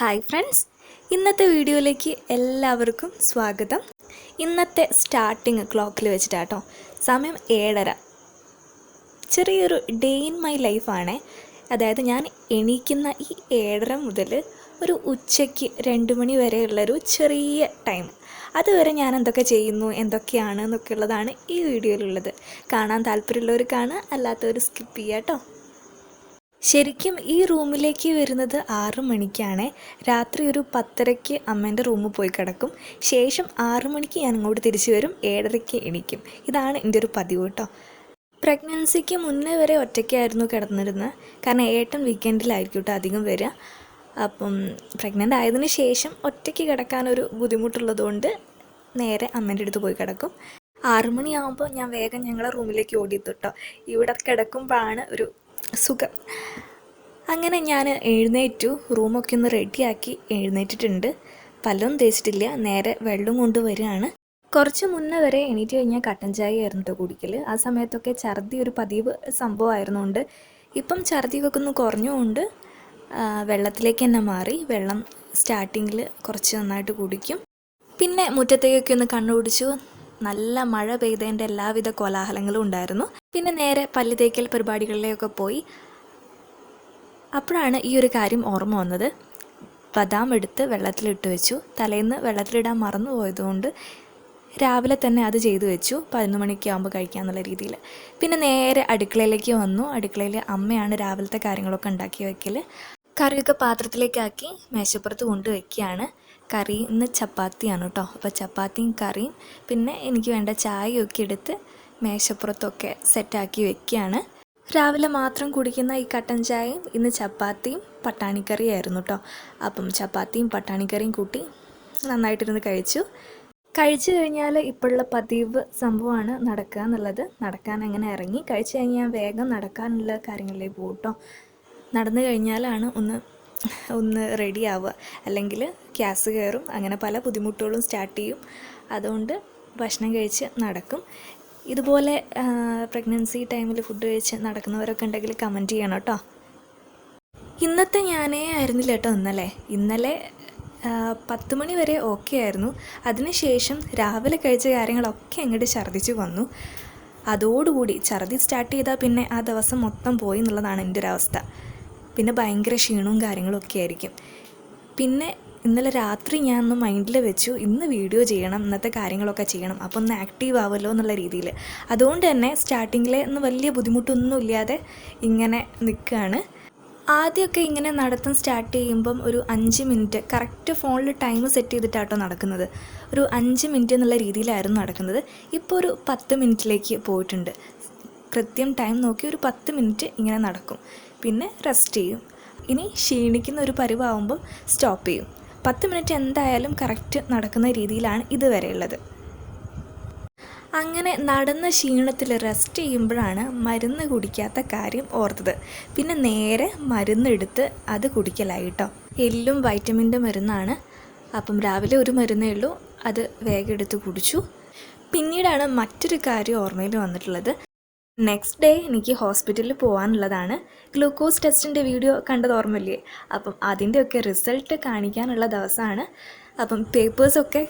Hi friends ഇന്നത്തെ വീഡിയോയിലേക്ക് എല്ലാവർക്കും സ്വാഗതം. ഇന്നത്തെ സ്റ്റാർട്ടിങ് ക്ലോക്കിൽ വെച്ചിട്ടാട്ടോ സമയം ഏഴര. ചെറിയൊരു ഡേ ഇൻ മൈ ലൈഫാണ് അതായത് ഞാൻ എണീക്കുന്ന ഈ ഏഴര മുതൽ ഒരു ഉച്ചയ്ക്ക് രണ്ട് മണി വരെയുള്ളൊരു ചെറിയ ടൈം അതുവരെ ഞാൻ എന്തൊക്കെ ചെയ്യുന്നു എന്തൊക്കെയാണ് എന്നൊക്കെ ഉള്ളതാണ് ഈ വീഡിയോയിലുള്ളത്. കാണാൻ താല്പര്യമുള്ളവർ കാണുക അല്ലാത്തവർ സ്കിപ്പ് ചെയ്യാം കേട്ടോ ശരിക്കും ഈ റൂമിലേക്ക് വരുന്നത് ആറു മണിക്കാണ്. രാത്രി ഒരു പത്തരയ്ക്ക് അമ്മേന്റെ റൂമിൽ പോയി കിടക്കും. ശേഷം ആറു മണിക്ക് ഞാൻ ഇങ്ങോട്ട് തിരിച്ചു വരും. ഏഴരയ്ക്ക് എണീക്കും. ഇതാണ് എന്റെ ഒരു പതിവ് കേട്ടോ. പ്രഗ്നൻസിക്ക് മുന്നേ വരെ ഒറ്റയ്ക്കായിരുന്നു കിടന്നിരുന്നത്. കാരണം ഏട്ടൻ വീക്കെൻഡിലായിരിക്കും കേട്ടോ അധികം വരിക. അപ്പം പ്രഗ്നന്റ് ആയതിന് ശേഷം ഒറ്റയ്ക്ക് കിടക്കാനൊരു ബുദ്ധിമുട്ടുള്ളതുകൊണ്ട് നേരെ അമ്മേന്റെ അടുത്ത് പോയി കിടക്കും. ആറുമണിയാകുമ്പോൾ ഞാൻ വേഗം ഞങ്ങളെ റൂമിലേക്ക് ഓടിയെത്തും കേട്ടോ. ഇവിടെ കിടക്കുമ്പോഴാണ് ഒരു സുഖം. അങ്ങനെ ഞാൻ എഴുന്നേറ്റു. റൂമൊക്കെ ഒന്ന് റെഡിയാക്കി എഴുന്നേറ്റിട്ടുണ്ട്. പലതും തേച്ചിട്ടില്ല. നേരെ വെള്ളം കൊണ്ടുവരികയാണ്. കുറച്ച് മുന്നേ വരെ എണീറ്റ് കഴിഞ്ഞാൽ കട്ടൻ ചായ ആയിരുന്നു കേട്ടോ കുടിക്കൽ ആ സമയത്തൊക്കെ ഛർദി ഒരു പതിവ് സംഭവമായിരുന്നുകൊണ്ട് ഇപ്പം ഛർദിയൊക്കെ ഒന്ന് കുറഞ്ഞുകൊണ്ട് വെള്ളത്തിലേക്ക് തന്നെ മാറി. വെള്ളം സ്റ്റാർട്ടിങ്ങിൽ കുറച്ച് നന്നായിട്ട് കുടിക്കും. പിന്നെ മുറ്റത്തേക്കൊക്കെ ഒന്ന് കണ്ണുപിടിച്ചു. നല്ല മഴ പെയ്തതിന്റെ എല്ലാവിധ കോലാഹലങ്ങളും ഉണ്ടായിരുന്നു. പിന്നെ നേരെ പല്ല് തേക്കൽ പരിപാടികളിലേക്കൊക്കെ പോയി. അപ്പോഴാണ് ഈ ഒരു കാര്യം ഓർമ്മ വന്നത്. ബദാം എടുത്ത് വെള്ളത്തിലിട്ട് വെച്ചു. തലേന്ന് വെള്ളത്തിലിടാൻ മറന്നു പോയതുകൊണ്ട് രാവിലെ തന്നെ അത് ചെയ്തു വെച്ചു. പതിനൊന്ന് മണിക്ക് ആകുമ്പോൾ കഴിക്കാമെന്നുള്ള രീതിയിൽ. പിന്നെ നേരെ അടുക്കളയിലേക്ക് വന്നു. അടുക്കളയിൽ അമ്മയാണ് രാവിലത്തെ കാര്യങ്ങളൊക്കെ ഉണ്ടാക്കി വെക്കൽ കറിയൊക്കെ പാത്രത്തിലേക്കാക്കി മേശപ്പുറത്ത് കൊണ്ട് വയ്ക്കുകയാണ് കറി ഇന്ന് ചപ്പാത്തിയാണ് കേട്ടോ. അപ്പോൾ ചപ്പാത്തിയും കറിയും പിന്നെ എനിക്ക് വേണ്ട ചായയൊക്കെ എടുത്ത് മേശപ്പുറത്തൊക്കെ സെറ്റാക്കി വെക്കുകയാണ്. രാവിലെ മാത്രം കുടിക്കുന്ന ഈ കട്ടൻ ചായയും ഇന്ന് ചപ്പാത്തിയും പട്ടാണിക്കറിയായിരുന്നു കേട്ടോ. അപ്പം ചപ്പാത്തിയും പട്ടാണിക്കറിയും കൂട്ടി നന്നായിട്ടിരുന്ന് കഴിച്ചു. കഴിച്ചു കഴിഞ്ഞാൽ ഇപ്പോഴുള്ള പതിവ് സംഭവമാണ് നടക്കുക എന്നുള്ളത്. നടക്കാൻ അങ്ങനെ ഇറങ്ങി. കഴിച്ചു കഴിഞ്ഞാൽ വേഗം നടക്കാനുള്ള കാര്യങ്ങളിലേക്ക് പോകും കേട്ടോ. നടന്നു കഴിഞ്ഞാലാണ് ഒന്ന് ഒന്ന് റെഡി ആവുക. അല്ലെങ്കിൽ ഗ്യാസ് കയറും അങ്ങനെ പല ബുദ്ധിമുട്ടുകളും സ്റ്റാർട്ട് ചെയ്യും. അതുകൊണ്ട് ഭക്ഷണം കഴിച്ച് നടക്കും. ഇതുപോലെ പ്രഗ്നൻസി ടൈമിൽ ഫുഡ് കഴിച്ച് നടക്കുന്നവരൊക്കെ ഉണ്ടെങ്കിൽ കമന്റ് ചെയ്യണം കേട്ടോ. ഇന്നത്തെ ഞാനേ ആയിരുന്നില്ല കേട്ടോ ഇന്നലെ. ഇന്നലെ പത്ത് മണി വരെ ഓക്കെ ആയിരുന്നു. അതിനുശേഷം രാവിലെ കഴിച്ച കാര്യങ്ങളൊക്കെ അങ്ങോട്ട് ഛർദ്ദിച്ച് വന്നു. അതോടുകൂടി ഛർദി സ്റ്റാർട്ട് ചെയ്താൽ പിന്നെ ആ ദിവസം മൊത്തം പോയി എന്നുള്ളതാണ് എന്റെ ഒരു അവസ്ഥ. പിന്നെ ഭയങ്കര ക്ഷീണവും കാര്യങ്ങളും ഒക്കെ ആയിരിക്കും. പിന്നെ ഇന്നലെ രാത്രി ഞാൻ ഒന്ന് മൈൻഡിൽ വെച്ചു ഇന്ന് വീഡിയോ ചെയ്യണം ഇന്നത്തെ കാര്യങ്ങളൊക്കെ ചെയ്യണം അപ്പോൾ ഒന്ന് ആക്റ്റീവ് ആവുമല്ലോ എന്നുള്ള രീതിയിൽ അതുകൊണ്ട് തന്നെ സ്റ്റാർട്ടിങ്ങിൽ ഒന്ന് വലിയ ബുദ്ധിമുട്ടൊന്നും ഇല്ലാതെ ഇങ്ങനെ നിൽക്കുകയാണ് ആദ്യമൊക്കെ ഇങ്ങനെ നടത്തം സ്റ്റാർട്ട് ചെയ്യുമ്പം ഒരു അഞ്ച് മിനിറ്റ് കറക്റ്റ് ഫോണിൽ ടൈം സെറ്റ് ചെയ്തിട്ടാട്ടോ നടക്കുന്നത്. ഒരു അഞ്ച് മിനിറ്റ് എന്നുള്ള രീതിയിലായിരുന്നു നടക്കുന്നത്. ഇപ്പോൾ ഒരു പത്ത് മിനിറ്റിലേക്ക് പോയിട്ടുണ്ട്. കൃത്യം ടൈം നോക്കി ഒരു പത്ത് മിനിറ്റ് ഇങ്ങനെ നടക്കും. പിന്നെ റെസ്റ്റ് ചെയ്യും. ഇനി ക്ഷീണിക്കുന്ന ഒരു പരിവാകുമ്പോൾ സ്റ്റോപ്പ് ചെയ്യും. പത്ത് മിനിറ്റ് എന്തായാലും കറക്റ്റ് നടക്കുന്ന രീതിയിലാണ് ഇതുവരെ ഉള്ളത് അങ്ങനെ നടന്ന ക്ഷീണത്തിൽ റെസ്റ്റ് ചെയ്യുമ്പോഴാണ് മരുന്ന് കുടിക്കാത്ത കാര്യം ഓർത്തത്. പിന്നെ നേരെ മരുന്നെടുത്ത് അത് കുടിക്കലായി കേട്ടോ എല്ലും വൈറ്റമിന്റെ മരുന്നാണ്. അപ്പം രാവിലെ ഒരു മരുന്നേ ഉള്ളൂ. അത് വേഗം എടുത്ത് കുടിച്ചു. പിന്നീടാണ് മറ്റൊരു കാര്യം ഓർമ്മയിൽ വന്നിട്ടുള്ളത്. നെക്സ്റ്റ് ഡേ എനിക്ക് ഹോസ്പിറ്റലിൽ പോകാനുള്ളതാണ് ഗ്ലൂക്കോസ് ടെസ്റ്റിന്റെ വീഡിയോ കണ്ടത് ഓർമ്മയില്ലേ? അപ്പം അതിന്റെയൊക്കെ റിസൾട്ട് കാണിക്കാനുള്ള ദിവസമാണ്. അപ്പം പേപ്പേഴ്സൊക്കെ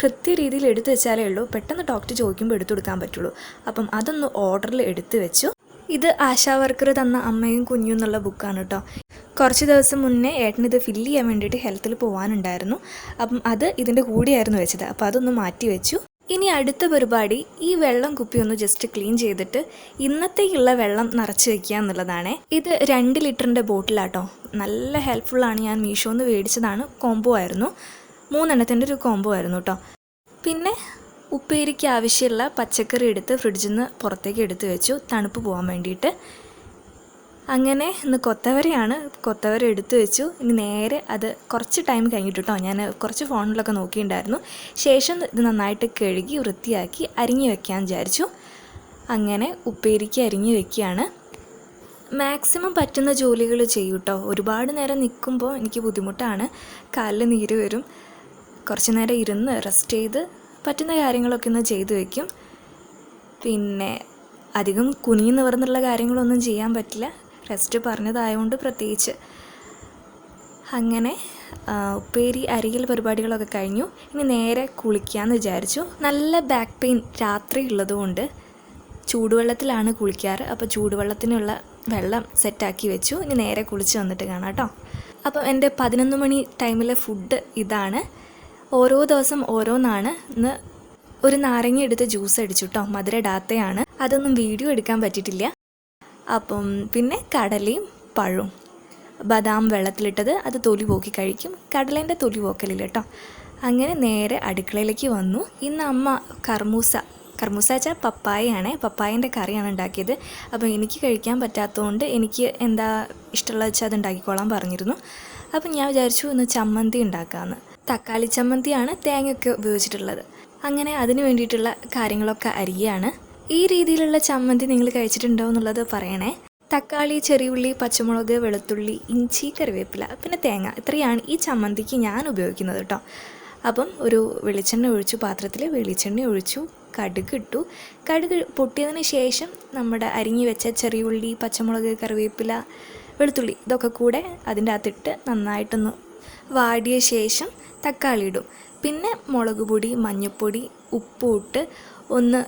കൃത്യ രീതിയിൽ എടുത്തു വെച്ചാലേ ഉള്ളൂ. പെട്ടെന്ന് ഡോക്ടർ ചോദിക്കുമ്പോൾ എടുത്തു കൊടുക്കാൻ പറ്റുള്ളൂ. അപ്പം അതൊന്ന് ഓർഡറിൽ എടുത്തു വെച്ചു. ഇത് ആശാ വർക്കർ തന്ന അമ്മയും കുഞ്ഞും എന്നുള്ള ബുക്കാണ് കേട്ടോ കുറച്ച് ദിവസം മുന്നേ ഏട്ടന് ഇത് ഫില്ല് ചെയ്യാൻ വേണ്ടിയിട്ട് ഹെൽത്തിൽ പോകാനുണ്ടായിരുന്നു അപ്പം അത് ഇതിന്റെ കൂടെയായിരുന്നു വെച്ചത്. അപ്പോൾ അതൊന്ന് മാറ്റി വെച്ചു. ഇനി അടുത്ത പരിപാടി ഈ വെള്ളം കുപ്പി ഒന്ന് ജസ്റ്റ് ക്ലീൻ ചെയ്തിട്ട് ഇന്നത്തേക്കുള്ള വെള്ളം നിറച്ച് വെക്കുക എന്നുള്ളതാണ്. ഇത് രണ്ട് ലിറ്ററിന്റെ ബോട്ടിലാട്ടോ. നല്ല ഹെൽപ്ഫുള്ളാണ് ഞാൻ മീഷോന്ന് മേടിച്ചതാണ്. കോംബോ ആയിരുന്നു. മൂന്നെണ്ണത്തിന്റെ ഒരു കോംബോ ആയിരുന്നു കേട്ടോ പിന്നെ ഉപ്പേരിക്ക് ആവശ്യമുള്ള പച്ചക്കറി എടുത്ത് ഫ്രിഡ്ജിൽ നിന്ന് പുറത്തേക്ക് എടുത്ത് വെച്ചു. തണുപ്പ് പോകാൻ വേണ്ടിയിട്ട്. അങ്ങനെ ഇന്ന് കൊത്തവരയാണ്. കൊത്തവര എടുത്തു വെച്ചു. ഇനി നേരെ അത് കുറച്ച് ടൈം കഴിഞ്ഞിട്ട് കേട്ടോ ഞാൻ കുറച്ച് ഫോണിലൊക്കെ നോക്കിയിട്ടുണ്ടായിരുന്നു ശേഷം ഇത് നന്നായിട്ട് കഴുകി വൃത്തിയാക്കി അരിഞ്ഞു വെക്കാൻ വിചാരിച്ചു. അങ്ങനെ ഉപ്പേരിക്ക് അരിഞ്ഞു വെക്കുകയാണ്. മാക്സിമം പറ്റുന്ന ജോലികൾ ചെയ്യും കേട്ടോ ഒരുപാട് നേരം നിൽക്കുമ്പോൾ എനിക്ക് ബുദ്ധിമുട്ടാണ്. കാലിൽ നീര് വരും. കുറച്ച് നേരം ഇരുന്ന് റെസ്റ്റ് ചെയ്ത് പറ്റുന്ന കാര്യങ്ങളൊക്കെ ഒന്ന് ചെയ്തു വെക്കും. പിന്നെ അധികം കുനിഞ്ഞു നിവർന്നുള്ള കാര്യങ്ങളൊന്നും ചെയ്യാൻ പറ്റില്ല. റെസ്റ്റ് പറഞ്ഞതായതുകൊണ്ട് പ്രത്യേകിച്ച്. അങ്ങനെ ഉപ്പേരി അരികിൽ പരിപാടികളൊക്കെ കഴിഞ്ഞു. ഇനി നേരെ കുളിക്കാമെന്ന് വിചാരിച്ചു. നല്ല ബാക്ക് പെയിൻ രാത്രി ഉള്ളതുകൊണ്ട് ചൂടുവെള്ളത്തിലാണ് കുളിക്കാറ്. അപ്പോൾ ചൂടുവെള്ളത്തിനുള്ള വെള്ളം സെറ്റാക്കി വെച്ചു. ഇനി നേരെ കുളിച്ച് വന്നിട്ട് കാണാം കേട്ടോ അപ്പോൾ എന്റെ പതിനൊന്ന് മണി ടൈമിലെ ഫുഡ് ഇതാണ്. ഓരോ ദിവസം ഓരോന്നാണ്. ഇന്ന് ഒരു നാരങ്ങ എടുത്ത് ജ്യൂസ് അടിച്ചു കേട്ടോ മധുര ഡാത്തയാണ്. അതൊന്നും വീഡിയോ എടുക്കാൻ പറ്റിയിട്ടില്ല. അപ്പം പിന്നെ കടലയും പഴവും. ബദാം വെള്ളത്തിലിട്ടത് അത് തൊലി പോക്കി കഴിക്കും. കടലേന്റെ തൊലി പോക്കലില്ല കേട്ടോ. അങ്ങനെ നേരെ അടുക്കളയിലേക്ക് വന്നു. ഇന്ന് അമ്മ കർമൂസ കർമൂസ വെച്ചാൽ പപ്പായയാണ്. പപ്പായന്റെ കറിയാണ് ഉണ്ടാക്കിയത്. അപ്പോൾ എനിക്ക് കഴിക്കാൻ പറ്റാത്തതുകൊണ്ട് എനിക്ക് എന്താ ഇഷ്ടമുള്ളത് വെച്ചാൽ അത് ഉണ്ടാക്കിക്കോളാൻ പറഞ്ഞിരുന്നു. അപ്പം ഞാൻ വിചാരിച്ചു ഇന്ന് ചമ്മന്തി ഉണ്ടാക്കാമെന്ന് തക്കാളി ചമ്മന്തിയാണ് തേങ്ങയൊക്കെ ഉപയോഗിച്ചിട്ടുള്ളത്. അങ്ങനെ അതിന് വേണ്ടിയിട്ടുള്ള കാര്യങ്ങളൊക്കെ അരിയാണ്. ഈ രീതിയിലുള്ള ചമ്മന്തി നിങ്ങൾ കഴിച്ചിട്ടുണ്ടോ എന്നുള്ളത് പറയണേ. തക്കാളി ചെറിയുള്ളി പച്ചമുളക് വെളുത്തുള്ളി ഇഞ്ചി കറിവേപ്പില പിന്നെ തേങ്ങ ഇത്രയാണ് ഈ ചമ്മന്തിക്ക് ഞാൻ ഉപയോഗിക്കുന്നത് കേട്ടോ. അപ്പം ഒരു വെളിച്ചെണ്ണ ഒഴിച്ചു പാത്രത്തിൽ വെളിച്ചെണ്ണ ഒഴിച്ചു കടുക് ഇട്ടു. കടുക് പൊട്ടിയതിന് ശേഷം നമ്മുടെ അരിഞ്ഞു വെച്ച ചെറിയുള്ളി പച്ചമുളക് കറിവേപ്പില വെളുത്തുള്ളി ഇതൊക്കെ കൂടെ അതിന്റെ അകത്തിട്ട് നന്നായിട്ടൊന്ന് വാടിയ ശേഷം തക്കാളി ഇടും. പിന്നെ മുളക് പൊടി മഞ്ഞൾപ്പൊടി ഉപ്പ് ഇട്ട് ഒന്ന്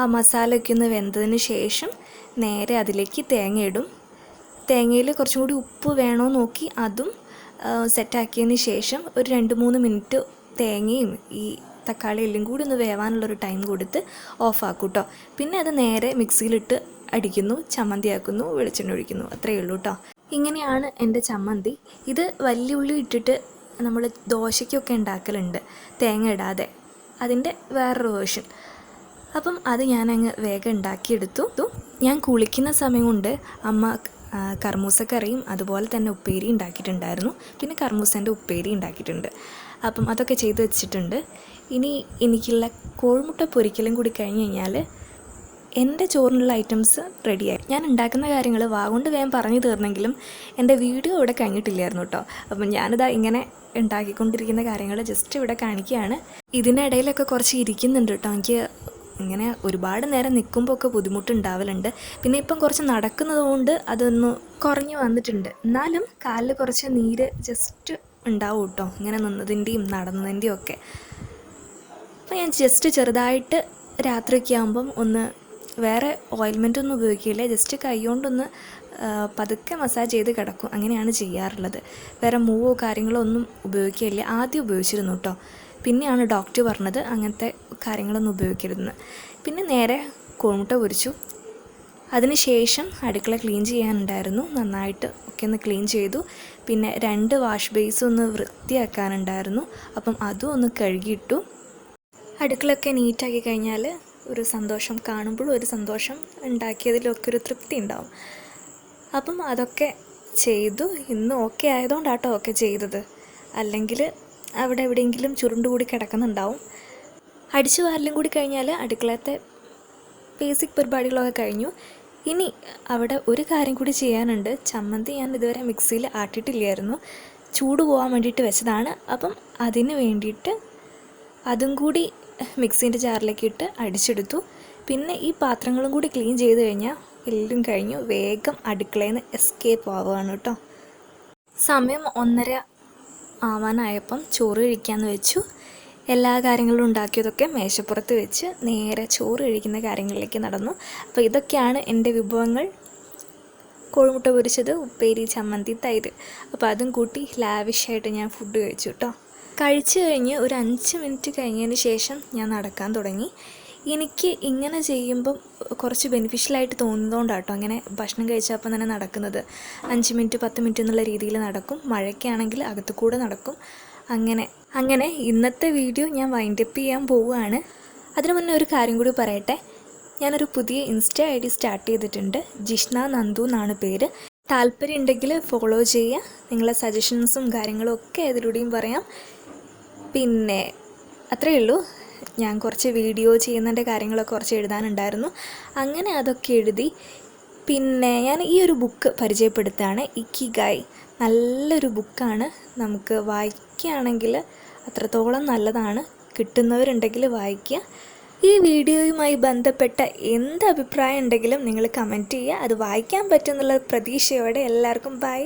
ആ മസാലയൊക്കെ ഒന്ന് വെന്തതിന് ശേഷം നേരെ അതിലേക്ക് തേങ്ങ ഇടും തേങ്ങയിൽ കുറച്ചും കൂടി ഉപ്പ് വേണോ നോക്കി അതും സെറ്റാക്കിയതിന് ശേഷം ഒരു രണ്ട് മൂന്ന് മിനിറ്റ് തേങ്ങയും ഈ തക്കാളി എല്ലാം കൂടി ഒന്ന് വേവാനുള്ളൊരു ടൈം കൊടുത്ത് ഓഫാക്കും കേട്ടോ പിന്നെ അത് നേരെ മിക്സിയിലിട്ട് അടിക്കുന്നു ചമ്മന്തിയാക്കുന്നു വെളിച്ചെണ്ണ ഒഴിക്കുന്നു. അത്രയേ ഉള്ളൂ കേട്ടോ ഇങ്ങനെയാണ് എന്റെ ചമ്മന്തി. ഇത് വലിയ ഉള്ളി ഇട്ടിട്ട് നമ്മൾ ദോശയ്ക്കൊക്കെ ഉണ്ടാക്കലുണ്ട് തേങ്ങ ഇടാതെ. അതിന്റെ വേറൊരു വേർഷൻ അപ്പം അത് അങ്ങ് വേഗം ഉണ്ടാക്കിയെടുത്തു. ഞാൻ കുളിക്കുന്ന സമയം കൊണ്ട് അമ്മ കർമൂസക്കറിയും അതുപോലെ തന്നെ ഉപ്പേരി ഉണ്ടാക്കിയിട്ടുണ്ടായിരുന്നു. പിന്നെ കർമൂസന്റെ ഉപ്പേരി ഉണ്ടാക്കിയിട്ടുണ്ട്. അപ്പം അതൊക്കെ ചെയ്ത് വെച്ചിട്ടുണ്ട്. ഇനി എനിക്കുള്ള കോഴിമുട്ട പൊരിക്കലും കൂടി കഴിഞ്ഞ് കഴിഞ്ഞാൽ എന്റെ ചോറിനുള്ള ഐറ്റംസ് റെഡിയായി. ഞാൻ ഉണ്ടാക്കുന്ന കാര്യങ്ങൾ വാഗുണ്ട് വേഗം പറഞ്ഞു തീർന്നെങ്കിലും എന്റെ വീഡിയോ ഇവിടെ കഴിഞ്ഞിട്ടില്ലായിരുന്നു കേട്ടോ അപ്പം ഞാനിതാ ഇങ്ങനെ ഉണ്ടാക്കിക്കൊണ്ടിരിക്കുന്ന കാര്യങ്ങൾ ജസ്റ്റ് ഇവിടെ കാണിക്കുകയാണ്. ഇതിനിടയിലൊക്കെ കുറച്ച് ഇരിക്കുന്നുണ്ട് കേട്ടോ എനിക്ക് ഇങ്ങനെ ഒരുപാട് നേരം നിൽക്കുമ്പോൾ ഒക്കെ ബുദ്ധിമുട്ടുണ്ടാവലുണ്ട്. പിന്നെ ഇപ്പം കുറച്ച് നടക്കുന്നത് കൊണ്ട് അതൊന്ന് കുറഞ്ഞു വന്നിട്ടുണ്ട്. എന്നാലും കാലിൽ കുറച്ച് നീര് ജസ്റ്റ് ഉണ്ടാവും കേട്ടോ ഇങ്ങനെ നിന്നതിന്റെയും നടന്നതിന്റെയും ഒക്കെ. അപ്പോൾ ഞാൻ ജസ്റ്റ് ചെറുതായിട്ട് രാത്രിയൊക്കെ ആകുമ്പം ഒന്ന് വേറെ ഓയിൽമെന്റ് ഒന്നും ഉപയോഗിക്കില്ല. ജസ്റ്റ് കൈകൊണ്ടൊന്ന് പതുക്കെ മസാജ് ചെയ്ത് കിടക്കും. അങ്ങനെയാണ് ചെയ്യാറുള്ളത്. വേറെ മൂവോ കാര്യങ്ങളോ ഒന്നും ഉപയോഗിക്കില്ല. ആദ്യം ഉപയോഗിച്ചിരുന്നു കേട്ടോ പിന്നെയാണ് ഡോക്ടർ പറഞ്ഞത് അങ്ങനത്തെ കാര്യങ്ങളൊന്നും ഉപയോഗിക്കരുതെന്ന്. പിന്നെ നേരെ കോഴിമുട്ട പൊരിച്ചു. അതിനുശേഷം അടുക്കള ക്ലീൻ ചെയ്യാനുണ്ടായിരുന്നു. നന്നായിട്ട് ഒക്കെ ഒന്ന് ക്ലീൻ ചെയ്തു. പിന്നെ രണ്ട് വാഷ് ബേസ് ഒന്ന് വൃത്തിയാക്കാനുണ്ടായിരുന്നു. അപ്പം അതും ഒന്ന് കഴുകിയിട്ടു. അടുക്കളയൊക്കെ നീറ്റാക്കി കഴിഞ്ഞാൽ ഒരു സന്തോഷം കാണുമ്പോഴും ഒരു സന്തോഷം ഉണ്ടാക്കിയതിലൊക്കെ ഒരു തൃപ്തി ഉണ്ടാവും. അപ്പം അതൊക്കെ ചെയ്തു. ഇന്ന് ഓക്കെ ആയതുകൊണ്ടാട്ടോ ഒക്കെ ചെയ്തത്. അല്ലെങ്കിൽ അവിടെ എവിടെയെങ്കിലും ചുരുണ്ടുകൂടി കിടക്കുന്നുണ്ടാവും. അടിച്ചു വാരലും കൂടി കഴിഞ്ഞാൽ അടുക്കളത്തെ ബേസിക് പരിപാടികളൊക്കെ കഴിഞ്ഞു. ഇനി അവിടെ ഒരു കാര്യം കൂടി ചെയ്യാനുണ്ട്. ചമ്മന്തി ഞാൻ ഇതുവരെ മിക്സിയിൽ ആട്ടിയിട്ടില്ലായിരുന്നു. ചൂട് പോകാൻ വേണ്ടിയിട്ട് വെച്ചതാണ്. അപ്പം അതിന് വേണ്ടിയിട്ട് അതും കൂടി മിക്സീന്റെ ജാറിലേക്ക് ഇട്ട് അടിച്ചെടുത്തു. പിന്നെ ഈ പാത്രങ്ങളും കൂടി ക്ലീൻ ചെയ്ത് കഴിഞ്ഞാൽ എല്ലാം കഴിഞ്ഞു. വേഗം അടുക്കളയിൽ നിന്ന് എസ്കേപ്പ് ആവുകയാണ് കേട്ടോ. സമയം ഒന്നര ആവാനായപ്പം ചോറ് കഴിക്കാമെന്ന് വെച്ചു. എല്ലാ കാര്യങ്ങളും ഉണ്ടാക്കിയതൊക്കെ മേശപ്പുറത്ത് വെച്ച് നേരെ ചോറ് കഴിക്കുന്ന കാര്യങ്ങളിലേക്ക് നടന്നു. അപ്പോൾ ഇതൊക്കെയാണ് എന്റെ വിഭവങ്ങൾ. കോഴിമുട്ട പൊരിച്ചത് ഉപ്പേരി ചമ്മന്തി തൈര്. അപ്പോൾ അതും കൂട്ടി ലാവിഷായിട്ട് ഞാൻ ഫുഡ് കഴിച്ചു കേട്ടോ കഴിച്ചു കഴിഞ്ഞ് ഒരു അഞ്ച് മിനിറ്റ് കഴിഞ്ഞതിന് ശേഷം ഞാൻ നടക്കാൻ തുടങ്ങി. എനിക്ക് ഇങ്ങനെ ചെയ്യുമ്പം കുറച്ച് ബെനിഫിഷ്യലായിട്ട് തോന്നുന്നതുകൊണ്ടാട്ടോ അങ്ങനെ ഭക്ഷണം കഴിച്ചപ്പം തന്നെ നടക്കുന്നത്. അഞ്ച് മിനിറ്റ് പത്ത് മിനിറ്റ് എന്നുള്ള രീതിയിൽ നടക്കും. മഴയ്ക്കാണെങ്കിൽ അകത്ത് കൂടെ നടക്കും. അങ്ങനെ അങ്ങനെ ഇന്നത്തെ വീഡിയോ ഞാൻ വൈൻഡപ്പ് ചെയ്യാൻ പോവുകയാണ്. അതിനു മുന്നേ ഒരു കാര്യം കൂടി പറയട്ടെ. ഞാനൊരു പുതിയ ഇൻസ്റ്റ ഐ ഡി സ്റ്റാർട്ട് ചെയ്തിട്ടുണ്ട്. ജിഷ്ണ നന്ദു എന്നാണ് പേര്. താല്പര്യം ഉണ്ടെങ്കിൽ ഫോളോ ചെയ്യുക. നിങ്ങളെ സജഷൻസും കാര്യങ്ങളും ഒക്കെ അതിലൂടെയും പറയാം. പിന്നെ അത്രയേ ഉള്ളൂ. ഞാൻ കുറച്ച് വീഡിയോ ചെയ്യുന്നതിന്റെ കാര്യങ്ങളൊക്കെ കുറച്ച് എഴുതാനുണ്ടായിരുന്നു. അങ്ങനെ അതൊക്കെ എഴുതി. പിന്നെ ഞാൻ ഈ ഒരു ബുക്ക് പരിചയപ്പെടുത്തുകയാണ്. ഇക്കി ഗായ് നല്ലൊരു ബുക്കാണ്. നമുക്ക് വായിക്കുകയാണെങ്കിൽ അത്രത്തോളം നല്ലതാണ്. കിട്ടുന്നവരുണ്ടെങ്കിൽ വായിക്കുക. ഈ വീഡിയോയുമായി ബന്ധപ്പെട്ട എന്ത് അഭിപ്രായം ഉണ്ടെങ്കിലും നിങ്ങൾ കമന്റ് ചെയ്യുക. അത് വായിക്കാൻ പറ്റുമെന്നുള്ള പ്രതീക്ഷയോടെ എല്ലാവർക്കും ബൈ.